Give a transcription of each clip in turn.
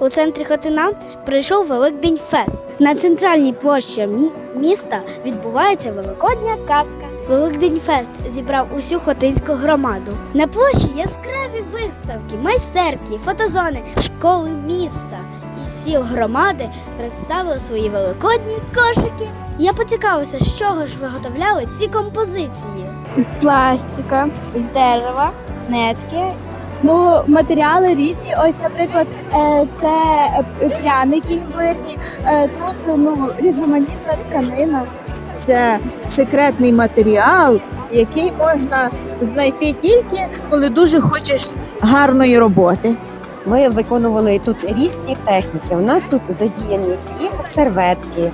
У центрі Хотина прийшов Великдень Фест. На центральній площі мі- міста відбувається Великодня катка. Великдень Фест зібрав усю хотинську громаду. На площі яскраві виставки, майстерки, фотозони, школи міста. І сіл громади представили свої великодні кошики. Я поцікавився, з чого ж виготовляли ці композиції. з пластика, з дерева, нитки. Ну, матеріали різні. Ось, наприклад, е, це пряники імбирні, е, тут ну, різноманітна тканина. Це секретний матеріал, який можна знайти тільки коли дуже хочеш гарної роботи. Ми виконували тут різні техніки. У нас тут задіяні і серветки,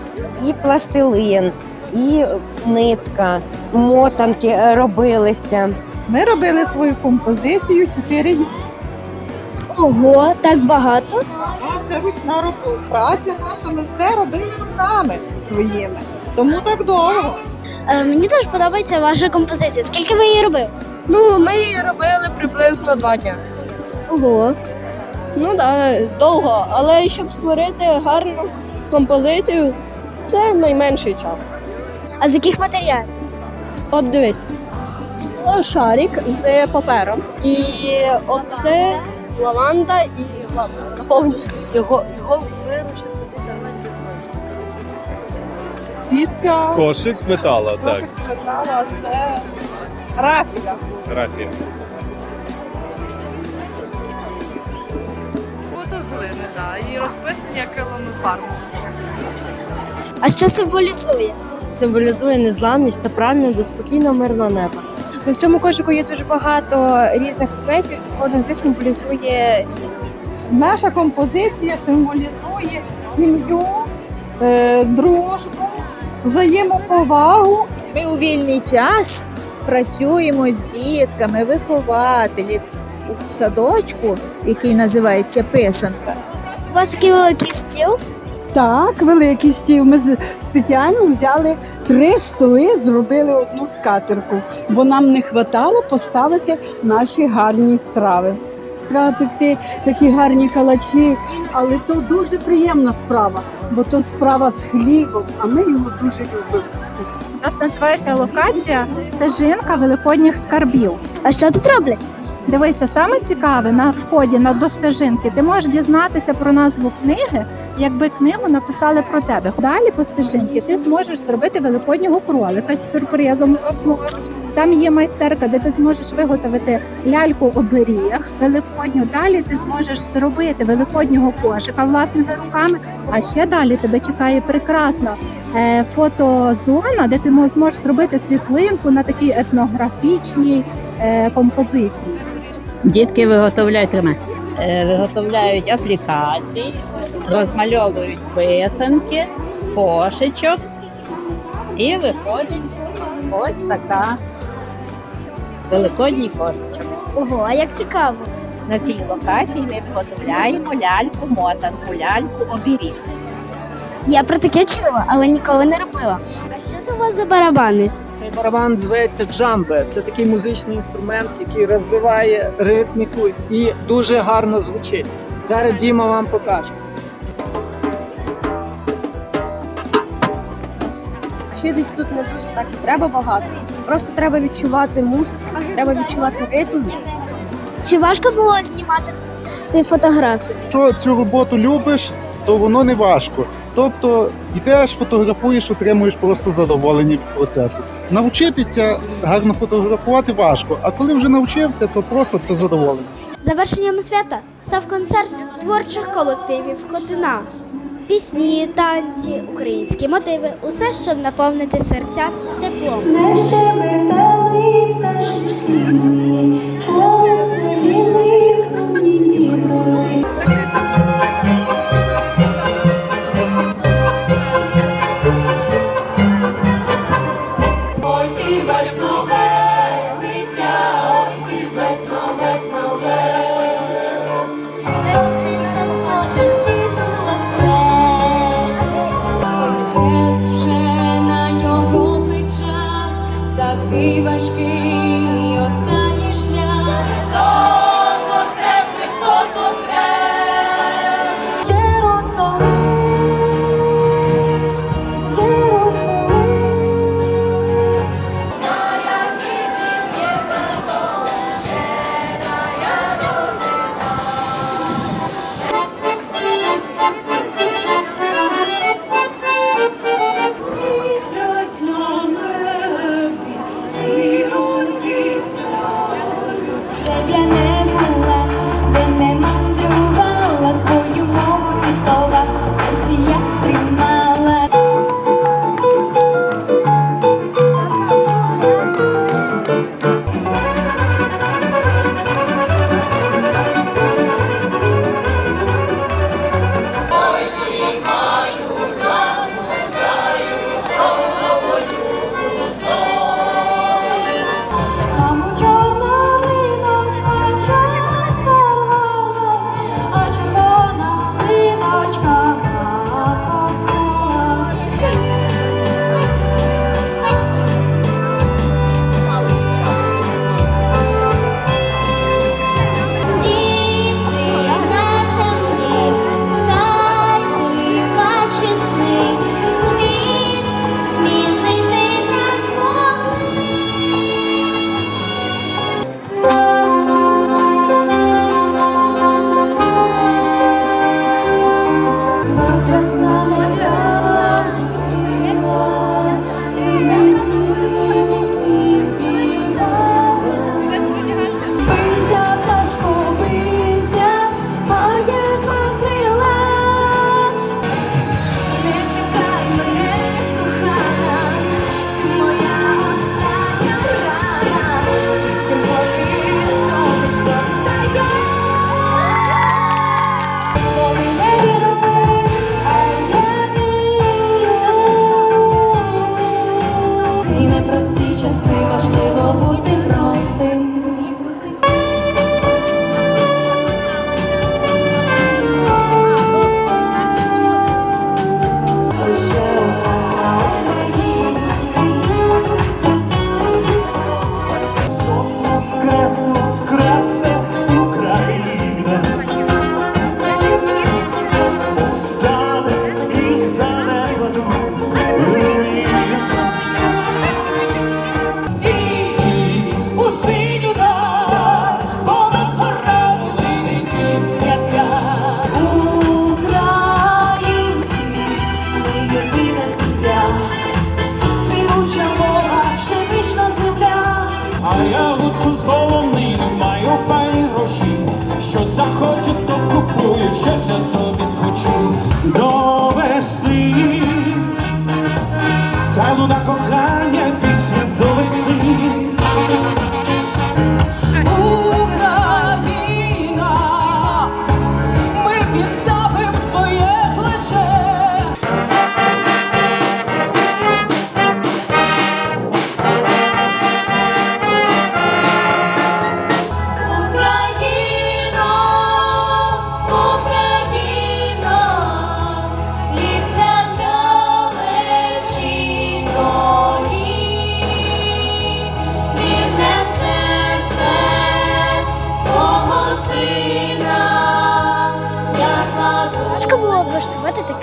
і пластилин, і нитка, мотанки робилися. Ми робили свою композицію 4 дні. Ого, так багато. Це ручна робота. Праця наша, ми все робили руками своїми. Тому так довго. Е, мені дуже подобається ваша композиція. Скільки ви її робили? Ну, ми її робили приблизно два дня. Ого. Ну так, довго, але щоб створити гарну композицію, це найменший час. А з яких матеріалів? От дивись. Шарик з папером. І оце лаванда і наповнює. Його, його Сітка, Кошик з металу, так. кошик з металу, а це рафіка. Рафія. Фото з глини, да, і розписані акриловою фарбою. А що символізує? символізує незламність та прагнення до спокійного мирного неба. Ну, в цьому кошику є дуже багато різних предметів, і кожен з них символізує різні. Наша композиція символізує сім'ю, е, дружбу, взаємоповагу. Ми у вільний час працюємо з дітками, вихователі у садочку, який називається писанка. У вас такий великий стіл. Так, великий стіл. Ми спеціально взяли три столи, зробили одну скатерку, бо нам не вистачало поставити наші гарні страви. Треба пекти такі гарні калачі, але то дуже приємна справа, бо то справа з хлібом, а ми його дуже любимо всі. У нас називається локація стежинка великодніх скарбів. А що тут роблять? Дивися, саме цікаве на вході на до стежинки. Ти можеш дізнатися про назву книги, якби книгу написали про тебе. Далі по стежинці ти зможеш зробити великоднього кролика з сюрпризом власноруч. Там є майстерка, де ти зможеш виготовити ляльку оберіг великодню. Далі ти зможеш зробити великоднього кошика власними руками. А ще далі тебе чекає прекрасна е, фотозона, де ти зможеш зробити світлинку на такій етнографічній е, композиції. Дітки виготовляють е, виготовляють аплікації, розмальовують писанки, кошечок і виходить ось така великодній кошечок. Ого, а як цікаво. На цій локації ми виготовляємо ляльку, мотанку, ляльку, оберіг. Я про таке чула, але ніколи не робила. А що це у вас за барабани? Барабан зветься джамбе. Це такий музичний інструмент, який розвиває ритміку і дуже гарно звучить. Зараз Діма вам покаже. Вчитись тут не дуже так і треба багато. Просто треба відчувати музику, треба відчувати ритм. Чи важко було знімати ти фотографії? Якщо цю роботу любиш, то воно не важко. Тобто йдеш, фотографуєш, отримуєш просто задоволення від процесу. Навчитися гарно фотографувати важко, а коли вже навчився, то просто це задоволення. Завершенням свята став концерт творчих колективів Хотина. Пісні, танці, українські мотиви усе, щоб наповнити серця теплом. просто.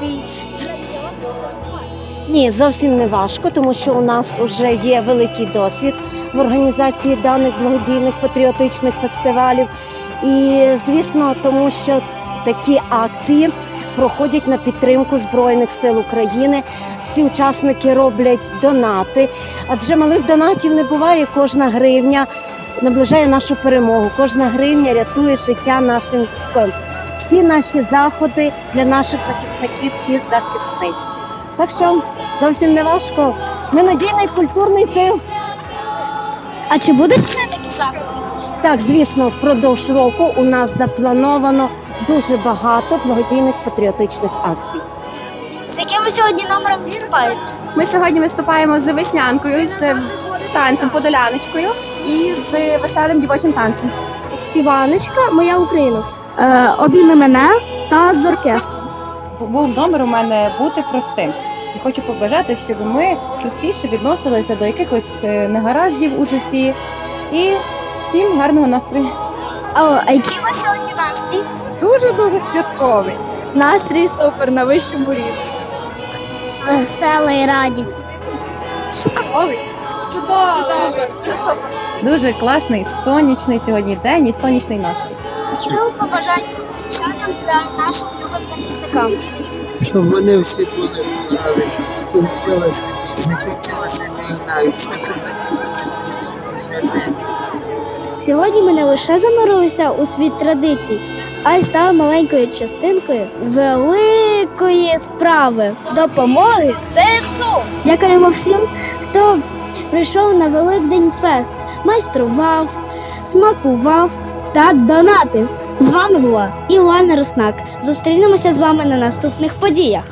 Такий? Ні, зовсім не важко, тому що у нас вже є великий досвід в організації даних благодійних патріотичних фестивалів. І звісно, тому що такі акції проходять на підтримку Збройних сил України. Всі учасники роблять донати, адже малих донатів не буває. Кожна гривня наближає нашу перемогу. Кожна гривня рятує життя нашим військовим. Всі наші заходи для наших захисників і захисниць. Так що зовсім не важко. Ми надійний культурний тил. А чи будуть ще такі заходи? Так, звісно, впродовж року у нас заплановано дуже багато благодійних патріотичних акцій. З яким ви сьогодні номером виступаєте? Ми сьогодні виступаємо з веснянкою, з танцем подоляночкою і з веселим дівочим танцем. Співаночка Моя Україна. Е, обійми мене та з оркестром. був номер у мене бути простим. І хочу побажати, щоб ми простіше відносилися до якихось е, негараздів у житті. І всім гарного настрою. А, а який у вас сьогодні настрій? Дуже-дуже святковий. Настрій супер на вищому рівні. Веселий радість. Чудово! Чудово! Дуже класний сонячний сьогодні день і сонячний настрій. Що ви побажаєте хотинчанам та нашим любим захисникам? Щоб вони всі були здорові, щоб закінчилася, закінчилася війна, і всі повернулися додому живими. Сьогодні ми не лише занурилися у світ традицій, а й стали маленькою частинкою великої справи допомоги ЗСУ. Дякуємо всім, хто прийшов на Великдень Фест, майстрував, смакував та донатив. З вами була Ілана Руснак. Зустрінемося з вами на наступних подіях.